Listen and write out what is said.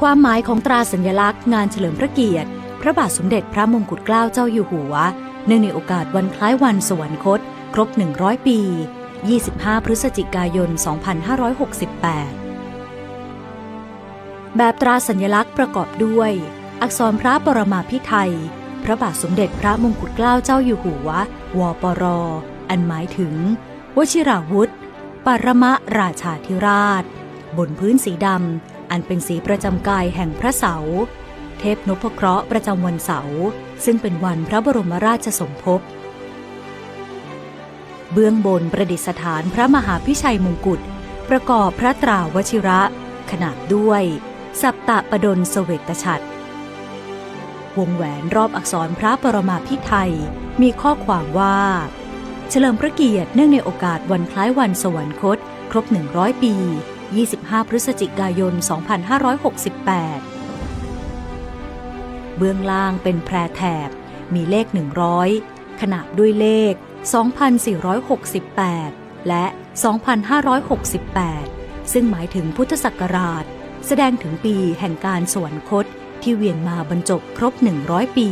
ความหมายของตราสัญลักษณ์งานเฉลิมพระเกียรติ พระบาทสมเด็จพระมงกุฎเกล้าเจ้าอยู่หัว เนื่องในโอกาสวันคล้ายวันสวรรคต ครบ 100 ปี 25 พฤศจิกายน 2568 แบบตราสัญลักษณ์ประกอบด้วย อักษรพระปรมาภิไธยพระบาทสมเด็จพระมงกุฎเกล้าเจ้าอยู่หัว วปร อันหมายถึง วชิราวุธ ปรมราชาธิราช บนพื้นสีดำ อันเป็นสีประจำกายแห่งพระเสา เทพนพเคราะห์ประจำวันเสาร์ซึ่งเป็นวันพระบรมราชสมภพ เบื้องบนประดิษฐานพระมหาพิชัยมงกุฎประกอบพระตราวชิระ ขนาดด้วย สัปตะประดลเสวตฉัตรวงแหวนรอบอักษรพระปรมาภิไธยมีข้อความว่า เฉลิมพระเกียรติเนื่องในโอกาสวันคล้ายวันสวรรคต ครบ 100 ปี 25 พฤศจิกายน 2568 เบื้องล่างเป็นแพรแถบ มีเลข 100 ขนาบด้วยเลข 2468 และ 2568 ซึ่งหมายถึงพุทธศักราช แสดงถึงปีแห่งการสวรรคตที่เวียนมาบรรจบครบ 100 ปี